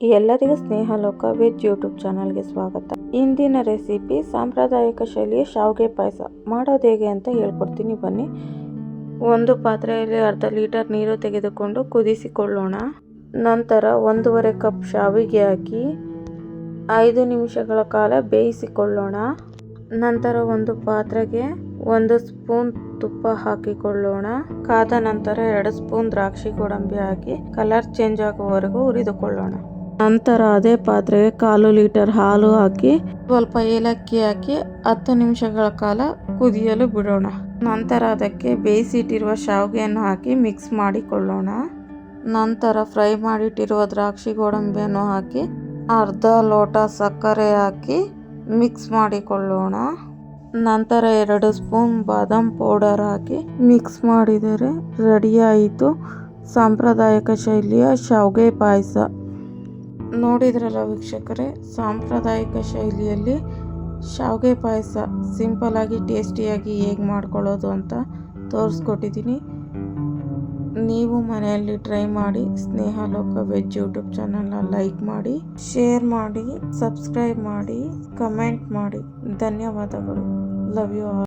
ಎಲ್ಲರಿಗೂ Snehaloka veg YouTube ಚಾನಲ್ಗೆ ಸ್ವಾಗತ. ಇಂದಿನ ರೆಸಿಪಿ ಸಾಂಪ್ರದಾಯಿಕ ಶೈಲಿಯ ಶಾವಿಗೆ ಪಾಯಸ. ಮಾಡೋದು ಹೇಗೆ ಅಂತ ಹೇಳ್ಕೊಡ್ತೀನಿ, ಬನ್ನಿ. ಒಂದು ಪಾತ್ರೆಯಲ್ಲಿ ಅರ್ಧ ಲೀಟರ್ ನೀರು ತೆಗೆದುಕೊಂಡು ಕುದಿಸಿಕೊಳ್ಳೋಣ. ನಂತರ ಒಂದೂವರೆ ಕಪ್ ಶಾವಿಗೆ ಹಾಕಿ ಐದು ನಿಮಿಷಗಳ ಕಾಲ ಬೇಯಿಸಿಕೊಳ್ಳೋಣ. ನಂತರ ಒಂದು ಪಾತ್ರೆಗೆ ಒಂದು ಸ್ಪೂನ್ ತುಪ್ಪ ಹಾಕಿಕೊಳ್ಳೋಣ. ಕಾದ ನಂತರ ಎರಡು ಸ್ಪೂನ್ ದ್ರಾಕ್ಷಿ ಗೋಡಂಬಿ ಹಾಕಿ ಕಲರ್ ಚೇಂಜ್ ಆಗುವವರೆಗೂ ಹುರಿದುಕೊಳ್ಳೋಣ. ನಂತರ ಅದೇ ಪಾತ್ರೆಗೆ ಕಾಲು ಲೀಟರ್ ಹಾಲು ಹಾಕಿ ಸ್ವಲ್ಪ ಏಲಕ್ಕಿ ಹಾಕಿ ಹತ್ತು ನಿಮಿಷಗಳ ಕಾಲ ಕುದಿಯಲು ಬಿಡೋಣ. ನಂತರ ಅದಕ್ಕೆ ಬೇಯಿಸಿಟ್ಟಿರುವ ಶಾವಿಗೆಯನ್ನು ಹಾಕಿ ಮಿಕ್ಸ್ ಮಾಡಿಕೊಳ್ಳೋಣ. ನಂತರ ಫ್ರೈ ಮಾಡಿಟ್ಟಿರುವ ದ್ರಾಕ್ಷಿ ಗೋಡಂಬಿಯನ್ನು ಹಾಕಿ ಅರ್ಧ ಲೋಟ ಸಕ್ಕರೆ ಹಾಕಿ ಮಿಕ್ಸ್ ಮಾಡಿಕೊಳ್ಳೋಣ. ನಂತರ ಎರಡು ಸ್ಪೂನ್ ಬಾದಾಮ್ ಪೌಡರ್ ಹಾಕಿ ಮಿಕ್ಸ್ ಮಾಡಿದರೆ ರೆಡಿಯಾಯಿತು ಸಾಂಪ್ರದಾಯಿಕ ಶೈಲಿಯ ಶಾವಿಗೆ ಪಾಯಸ. ನೋಡಿದ್ರಲ್ಲ ವೀಕ್ಷಕರೇ, ಸಾಂಪ್ರದಾಯಿಕ ಶೈಲಿಯಲ್ಲಿ ಶಾವಿಗೆ ಪಾಯಸ ಸಿಂಪಲಾಗಿ ಟೇಸ್ಟಿಯಾಗಿ ಹೇಗೆ ಮಾಡ್ಕೊಳ್ಳೋದು ಅಂತ ತೋರಿಸ್ಕೊಟ್ಟಿದ್ದೀನಿ. ನೀವು ಮನೆಯಲ್ಲಿ ಟ್ರೈ ಮಾಡಿ, ಸ್ನೇಹ ಲೋಕ ವೆಜ್ ಯೂಟ್ಯೂಬ್ ಚಾನಲ್ನ ಲೈಕ್ ಮಾಡಿ, ಶೇರ್ ಮಾಡಿ, ಸಬ್ಸ್ಕ್ರೈಬ್ ಮಾಡಿ, ಕಮೆಂಟ್ ಮಾಡಿ. ಧನ್ಯವಾದಗಳು. Love you all.